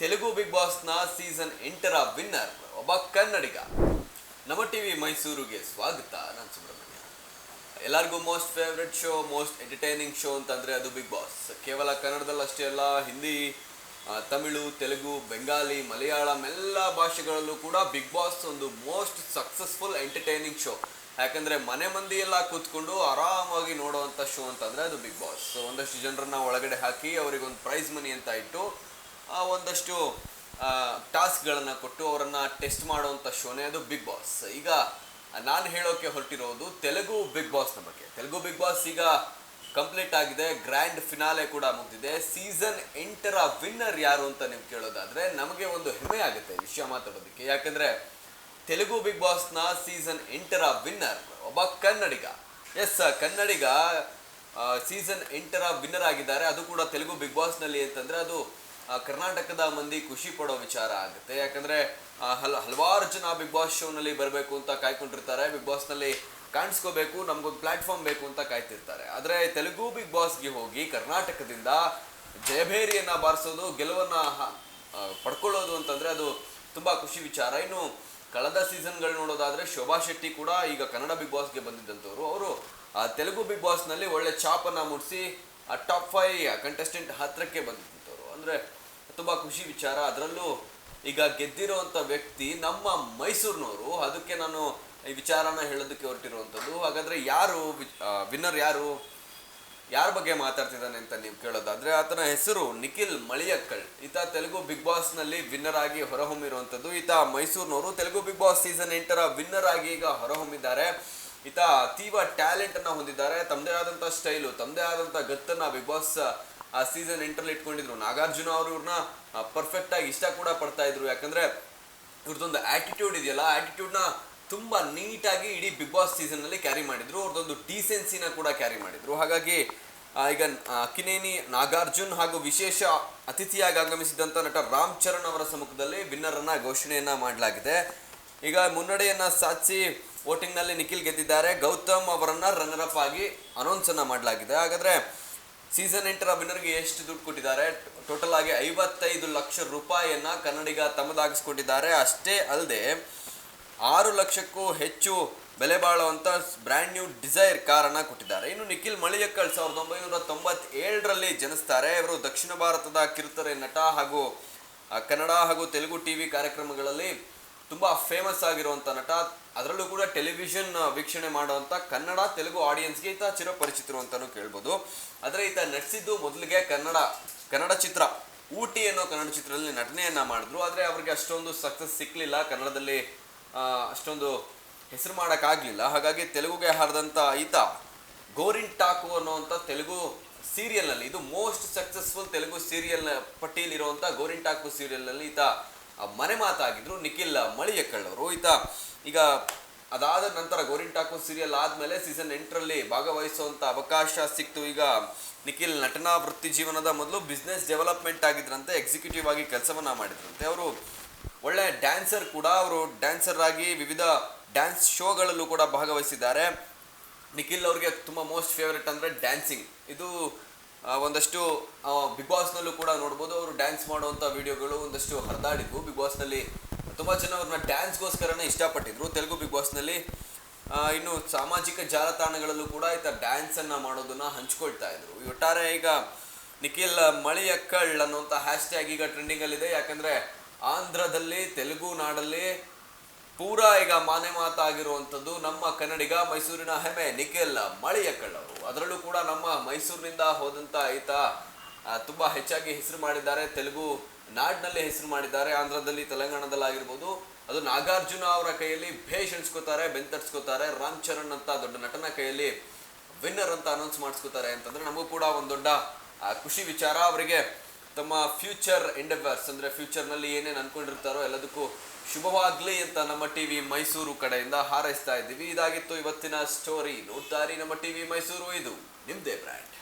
Telugu big ಬಾಸ್ನ season ಎಂಟರ winner, ಒಬ್ಬ ಕನ್ನಡಿಗ. ನಮ್ಮ ಟಿ ವಿ ಮೈಸೂರಿಗೆ ಸ್ವಾಗತ, ನಾನು ಸುಬ್ರಹ್ಮಣ್ಯ. ಎಲ್ಲರಿಗೂ most favourite show, most entertaining show ಅಂತಂದರೆ ಅದು ಬಿಗ್ ಬಾಸ್. ಕೇವಲ ಕನ್ನಡದಲ್ಲಿ ಅಷ್ಟೇ ಅಲ್ಲ, ಹಿಂದಿ ತಮಿಳು, ತೆಲುಗು, ಬೆಂಗಾಲಿ, ಮಲಯಾಳಂ ಎಲ್ಲ ಭಾಷೆಗಳಲ್ಲೂ ಕೂಡ ಬಿಗ್ ಬಾಸ್ ಒಂದು ಮೋಸ್ಟ್ ಸಕ್ಸಸ್ಫುಲ್ ಎಂಟರ್ಟೈನಿಂಗ್ ಶೋ. ಯಾಕಂದರೆ ಮನೆ ಮಂದಿ ಕೂತ್ಕೊಂಡು ಆರಾಮಾಗಿ ನೋಡುವಂಥ ಶೋ ಅಂತಂದರೆ ಅದು ಬಿಗ್ ಬಾಸ್. ಒಂದಷ್ಟು ಜನರನ್ನ ಒಳಗಡೆ ಹಾಕಿ ಅವರಿಗೊಂದು ಪ್ರೈಸ್ ಮನಿ ಅಂತ ಇಟ್ಟು ಒಂದಷ್ಟು ಟಾಸ್ಕ್ಗಳನ್ನು ಕೊಟ್ಟು ಅವರನ್ನು ಟೆಸ್ಟ್ ಮಾಡುವಂಥ ಶೋನೇ ಅದು ಬಿಗ್ ಬಾಸ್. ಈಗ ನಾನು ಹೇಳೋಕ್ಕೆ ಹೊರಟಿರೋದು ತೆಲುಗು ಬಿಗ್ ಬಾಸ್ನ ಬಗ್ಗೆ. ತೆಲುಗು ಬಿಗ್ ಬಾಸ್ ಈಗ ಕಂಪ್ಲೀಟ್ ಆಗಿದೆ, ಗ್ರ್ಯಾಂಡ್ ಫಿನಾಲೆ ಕೂಡ ಮುಗಿದಿದೆ. ಸೀಸನ್ ಎಂಟರ ವಿನ್ನರ್ ಯಾರು ಅಂತ ನೀವು ಕೇಳೋದಾದರೆ ನಮಗೆ ಒಂದು ಹೆಮ್ಮೆ ಆಗುತ್ತೆ ವಿಷಯ ಮಾತಾಡೋದಕ್ಕೆ. ಯಾಕಂದರೆ ತೆಲುಗು ಬಿಗ್ ಬಾಸ್ನ ಸೀಸನ್ ಎಂಟರ ವಿನ್ನರ್ ಒಬ್ಬ ಕನ್ನಡಿಗ. ಎಸ್, ಕನ್ನಡಿಗ ಸೀಸನ್ ಎಂಟರ ವಿನ್ನರ್ ಆಗಿದ್ದಾರೆ. ಅದು ಕೂಡ ತೆಲುಗು ಬಿಗ್ ಬಾಸ್ನಲ್ಲಿ ಅಂತಂದರೆ ಅದು ಕರ್ನಾಟಕದ ಮಂದಿ ಖುಷಿ ಪಡೋ ವಿಚಾರ ಆಗುತ್ತೆ. ಯಾಕಂದ್ರೆ ಹಲ್ ಹಲ, ಹಲವಾರು ಜನ ಬಿಗ್ ಬಾಸ್ ಶೋನಲ್ಲಿ ಬರಬೇಕು ಅಂತ ಕಾಯ್ಕೊಂಡಿರ್ತಾರೆ. ಬಿಗ್ ಬಾಸ್ನಲ್ಲಿ ಕಾಣಿಸ್ಕೋಬೇಕು, ನಮ್ಗೊಂದು ಪ್ಲಾಟ್ಫಾರ್ಮ್ ಬೇಕು ಅಂತ ಕಾಯ್ತಿರ್ತಾರೆ. ಆದರೆ ತೆಲುಗು ಬಿಗ್ ಬಾಸ್ಗೆ ಹೋಗಿ ಕರ್ನಾಟಕದಿಂದ ಜಯಭೇರಿಯನ್ನ ಬಾರಿಸೋದು, ಗೆಲುವನ್ನ ಪಡ್ಕೊಳ್ಳೋದು ಅಂತಂದ್ರೆ ಅದು ತುಂಬಾ ಖುಷಿ ವಿಚಾರ. ಇನ್ನು ಕಳೆದ ಸೀಸನ್ಗಳು ನೋಡೋದಾದ್ರೆ ಶೋಭಾ ಶೆಟ್ಟಿ ಕೂಡ ಈಗ ಕನ್ನಡ ಬಿಗ್ ಬಾಸ್ಗೆ ಬಂದಿದ್ದಂಥವ್ರು ಅವರು ತೆಲುಗು ಬಿಗ್ ಬಾಸ್ನಲ್ಲಿ ಒಳ್ಳೆ ಚಾಪನ್ನ ಮುಡಿಸಿ ಟಾಪ್ ಫೈವ್ ಕಂಟೆಸ್ಟೆಂಟ್ ಹತ್ತಿರಕ್ಕೆ ಬಂದಿದ್ದಂಥವ್ರು ಅಂದ್ರೆ ತುಂಬಾ ಖುಷಿ ವಿಚಾರ. ಅದರಲ್ಲೂ ಈಗ ಗೆದ್ದಿರುವಂಥ ವ್ಯಕ್ತಿ ನಮ್ಮ ಮೈಸೂರಿನವರು. ಅದಕ್ಕೆ ನಾನು ಈ ವಿಚಾರನ ಹೇಳೋದಕ್ಕೆ ಹೊರಟಿರುವಂಥದ್ದು ಹಾಗಾದ್ರೆ ಯಾರು ವಿನ್ನರ್ ಯಾರು? ಯಾರ ಬಗ್ಗೆ ಮಾತಾಡ್ತಿದ್ದಾನೆ ಅಂತ ನೀವು ಕೇಳೋದಾದ್ರೆ ಆತನ ಹೆಸರು ನಿಖಿಲ್ ಮಳಿಯಕ್ಕಳ್. ಈತ ತೆಲುಗು ಬಿಗ್ ಬಾಸ್ನಲ್ಲಿ ವಿನ್ನರ್ ಆಗಿ ಹೊರಹೊಮ್ಮಿರುವಂಥದ್ದು ಈತ ಮೈಸೂರಿನವರು ತೆಲುಗು ಬಿಗ್ ಬಾಸ್ ಸೀಸನ್ ಎಂಟರ ವಿನ್ನರ್ ಆಗಿ ಈಗ ಹೊರಹೊಮ್ಮಿದ್ದಾರೆ. ಈತ ಅತೀವ ಟ್ಯಾಲೆಂಟ್ ಅನ್ನ ಹೊಂದಿದ್ದಾರೆ. ತಮ್ಮದೇ ಆದಂಥ ಸ್ಟೈಲು ತಮ್ಮದೇ ಆದಂಥ ಗತ್ತನ್ನ ಬಿಗ್ ಬಾಸ್ ಆ ಸೀಸನ್ ಎಂಟರಲ್ಲಿ ಇಟ್ಕೊಂಡಿದ್ರು. ನಾಗಾರ್ಜುನ ಅವರು ಇವ್ರನ್ನ ಪರ್ಫೆಕ್ಟ್ ಆಗಿ ಇಷ್ಟ ಕೂಡ ಪಡ್ತಾ ಇದ್ರು. ಯಾಕಂದ್ರೆ ಇವ್ರದ್ದೊಂದು ಆಟಿಟ್ಯೂಡ್ ಇದೆಯಲ್ಲ ಆಟಿಟ್ಯೂಡ್ನ ತುಂಬಾ ನೀಟಾಗಿ ಇಡೀ ಬಿಗ್ ಬಾಸ್ ಸೀಸನ್ ಅಲ್ಲಿ ಕ್ಯಾರಿ ಮಾಡಿದ್ರು. ಅವ್ರದ್ದೊಂದು ಡೀಸೆನ್ಸಿನ ಕೂಡ ಕ್ಯಾರಿ ಮಾಡಿದ್ರು. ಹಾಗಾಗಿ ಈಗ ಕಿನೇನಿ, ನಾಗಾರ್ಜುನ್ ಹಾಗೂ ವಿಶೇಷ ಅತಿಥಿಯಾಗಿ ಆಗಮಿಸಿದಂತ ನಟ ರಾಮ್ ಚರಣ್ ಅವರ ಸಮ್ಮುಖದಲ್ಲಿ ವಿನ್ನರ್ ಅನ್ನ ಘೋಷಣೆಯನ್ನ ಮಾಡಲಾಗಿದೆ. ಈಗ ಮುನ್ನಡೆಯನ್ನ ಸಾಧಿಸಿ ವೋಟಿಂಗ್ನಲ್ಲಿ ನಿಖಿಲ್ ಗೆದ್ದಿದ್ದಾರೆ. ಗೌತಮ್ ಅವರನ್ನ ರನ್ನರ್ ಅಪ್ ಆಗಿ ಅನೌನ್ಸ್ ಅನ್ನ ಮಾಡಲಾಗಿದೆ. ಹಾಗಾದ್ರೆ ಸೀಸನ್ ಎಂಟರ ವಿನ್ನರ್ಗೆ ಎಷ್ಟು ದುಡ್ಡು ಕೊಟ್ಟಿದ್ದಾರೆ? ಟೋಟಲ್ ಆಗಿ ಐವತ್ತೈದು ಲಕ್ಷ ರೂಪಾಯಿಯನ್ನ ಕನ್ನಡಿಗ ತಮ್ಮದಾಗಿಸ್ಕೊಂಡಿದ್ದಾರೆ. ಅಷ್ಟೇ ಅಲ್ಲದೆ, ಆರು ಲಕ್ಷಕ್ಕೂ ಹೆಚ್ಚು ಬೆಲೆ ಬಾಳುವಂತ ಬ್ರ್ಯಾಂಡ್ ನ್ಯೂ ಡಿಸೈರ್ ಕಾರನ್ನ ಕೊಟ್ಟಿದ್ದಾರೆ. ಇನ್ನು ನಿಖಿಲ್ ಮಳಿಯಕ್ಕಳ್ ಸಾವಿರದ ಒಂಬೈನೂರ ತೊಂಬತ್ತೇಳರಲ್ಲಿ ಜನಿಸ್ತಾರೆ. ಇವರು ದಕ್ಷಿಣ ಭಾರತದ ಕಿರುತೆರೆ ನಟ ಹಾಗೂ ಕನ್ನಡ ಹಾಗೂ ತೆಲುಗು ಟಿವಿ ಕಾರ್ಯಕ್ರಮಗಳಲ್ಲಿ ತುಂಬಾ ಫೇಮಸ್ ಆಗಿರುವಂಥ ನಟ. ಅದರಲ್ಲೂ ಕೂಡ ಟೆಲಿವಿಷನ್ ವೀಕ್ಷಣೆ ಮಾಡುವಂತ ಕನ್ನಡ, ತೆಲುಗು ಆಡಿಯನ್ಸ್ಗೆ ಈತ ಚಿರಪರಿಚಿತರು ಅಂತಲೂ ಕೇಳ್ಬೋದು. ಆದರೆ ಈತ ನಟಿಸಿದ್ದು ಮೊದಲಿಗೆ ಕನ್ನಡ ಕನ್ನಡ ಚಿತ್ರ. ಊಟಿ ಅನ್ನೋ ಕನ್ನಡ ಚಿತ್ರದಲ್ಲಿ ನಟನೆಯನ್ನ ಮಾಡಿದ್ರು. ಆದರೆ ಅವ್ರಿಗೆ ಅಷ್ಟೊಂದು ಸಕ್ಸಸ್ ಸಿಕ್ಕಲಿಲ್ಲ ಕನ್ನಡದಲ್ಲಿ ಅಷ್ಟೊಂದು ಹೆಸರು ಮಾಡೋಕ್ಕಾಗಲಿಲ್ಲ. ಹಾಗಾಗಿ ತೆಲುಗುಗೆ ಹಾರಿದಂಥ ಈತ ಗೋರಿನ್ ಟಾಕು ಅನ್ನುವಂಥ ತೆಲುಗು ಸೀರಿಯಲ್ನಲ್ಲಿ ಇದು ಮೋಸ್ಟ್ ಸಕ್ಸಸ್ಫುಲ್ ತೆಲುಗು ಸೀರಿಯಲ್ ಪಟ್ಟಿಯಲ್ಲಿರುವಂಥ ಗೋರಿನ್ ಟಾಕು ಸೀರಿಯಲ್ನಲ್ಲಿ ಈತ ಮನೆ ಮಾತಾಗಿದ್ರು ನಿಖಿಲ್ ಮಳಿಯಕ್ಕಳ್ಳವರು ಈತ ಈಗ ಅದಾದ ನಂತರ ಗೋರಿನ್ ಠಾಕೂರ್ ಸೀರಿಯಲ್ ಆದಮೇಲೆ ಸೀಸನ್ ಎಂಟರಲ್ಲಿ ಭಾಗವಹಿಸುವಂಥ ಅವಕಾಶ ಸಿಕ್ತು. ಈಗ ನಿಖಿಲ್ ನಟನಾ ವೃತ್ತಿ ಜೀವನದ ಮೊದಲು ಬಿಸ್ನೆಸ್ ಡೆವಲಪ್ಮೆಂಟ್ ಆಗಿದ್ರಂತೆ ಎಕ್ಸಿಕ್ಯೂಟಿವ್ ಆಗಿ ಕೆಲಸವನ್ನ ಮಾಡಿದ್ರಂತೆ. ಅವರು ಒಳ್ಳೆ ಡ್ಯಾನ್ಸರ್ ಕೂಡ, ಅವರು ಡ್ಯಾನ್ಸರ್ ಆಗಿ ವಿವಿಧ ಡ್ಯಾನ್ಸ್ ಶೋಗಳಲ್ಲೂ ಕೂಡ ಭಾಗವಹಿಸಿದ್ದಾರೆ. ನಿಖಿಲ್ ಅವ್ರಿಗೆ ತುಂಬ ಮೋಸ್ಟ್ ಫೇವ್ರೆಟ್ ಅಂದರೆ ಡ್ಯಾನ್ಸಿಂಗ್ ಇದು ಒಂದಷ್ಟು ಬಿಗ್ ಬಾಸ್ನಲ್ಲೂ ಕೂಡ ನೋಡ್ಬೋದು, ಅವರು ಡ್ಯಾನ್ಸ್ ಮಾಡುವಂಥ ವಿಡಿಯೋಗಳು ಒಂದಷ್ಟು ಹರಿದಾಡಿದ್ವು. ಬಿಗ್ ಬಾಸ್ನಲ್ಲಿ ತುಂಬ ಜನ ಅವ್ರನ್ನ ಡ್ಯಾನ್ಸ್ಗೋಸ್ಕರನೇ ಇಷ್ಟಪಟ್ಟಿದ್ರು. ತೆಲುಗು ಬಿಗ್ ಬಾಸ್ನಲ್ಲಿ ಇನ್ನು ಸಾಮಾಜಿಕ ಜಾಲತಾಣಗಳಲ್ಲೂ ಕೂಡ ಈತ ಡ್ಯಾನ್ಸನ್ನು ಮಾಡೋದನ್ನು ಹಂಚ್ಕೊಳ್ತಾ ಇದ್ರು. ಈ ಒಟ್ಟಾರೆ ಈಗ ನಿಖಿಲ್ ಮಳಿಯಕ್ಕಳ್ ಅನ್ನುವಂಥ ಹ್ಯಾಶ್ ಟ್ಯಾಗ್ ಈಗ ಟ್ರೆಂಡಿಂಗಲ್ಲಿದೆ ಯಾಕಂದರೆ ಆಂಧ್ರದಲ್ಲಿ, ತೆಲುಗು ನಾಡಲ್ಲಿ ಪೂರಾ ಈಗ ಮಾನೆ ಮಾತಾಗಿರುವಂಥದ್ದು ನಮ್ಮ ಕನ್ನಡಿಗ ಮೈಸೂರಿನ ಹೆಮೆ ನಿಖಿಲ್ ಮಳೆಯ ಕಳ್ಳರು ಅದರಲ್ಲೂ ಕೂಡ ನಮ್ಮ ಮೈಸೂರಿನಿಂದ ಹೋದಂಥ ಈತ ತುಂಬ ಹೆಚ್ಚಾಗಿ ಹೆಸರು ಮಾಡಿದ್ದಾರೆ. ತೆಲುಗು ನಾಡಿನಲ್ಲಿ ಹೆಸರು ಮಾಡಿದ್ದಾರೆ. ಆಂಧ್ರದಲ್ಲಿ, ತೆಲಂಗಾಣದಲ್ಲಿ ಆಗಿರ್ಬೋದು. ಅದು ನಾಗಾರ್ಜುನ ಅವರ ಕೈಯಲ್ಲಿ ಭೇಷ್ ಅನ್ಸ್ಕೋತಾರೆ ಬೆಂತಡ್ಸ್ಕೋತಾರೆ ರಾಮ್ ಚರಣ್ ಅಂತ ದೊಡ್ಡ ನಟನ ಕೈಯಲ್ಲಿ ವಿನ್ನರ್ ಅಂತ ಅನೌನ್ಸ್ ಮಾಡಿಸ್ಕೋತಾರೆ ಅಂತಂದ್ರೆ ನಮಗೂ ಕೂಡ ಒಂದು ದೊಡ್ಡ ಖುಷಿ ವಿಚಾರ. ಅವರಿಗೆ ತಮ್ಮ ಫ್ಯೂಚರ್ ಎಂಡೆವರ್ಸ್ ಅಂದರೆ ಫ್ಯೂಚರ್ನಲ್ಲಿ ಏನೇನು ಅನ್ಕೊಂಡಿರ್ತಾರೋ ಎಲ್ಲದಕ್ಕೂ ಶುಭವಾಗಲಿ ಅಂತ ನಮ್ಮ ಟಿವಿ ಮೈಸೂರು ಕಡೆಯಿಂದ ಹಾರೈಸ್ತಾ ಇದ್ದೀವಿ. ಇದಾಗಿತ್ತು ಇವತ್ತಿನ ಸ್ಟೋರಿ ನೋಡ್ತಾ ಇರಿ ನಮ್ಮ ಟಿವಿ ಮೈಸೂರು, ಇದು ನಿಮ್ಮದೇ ಬ್ರ್ಯಾಂಡ್.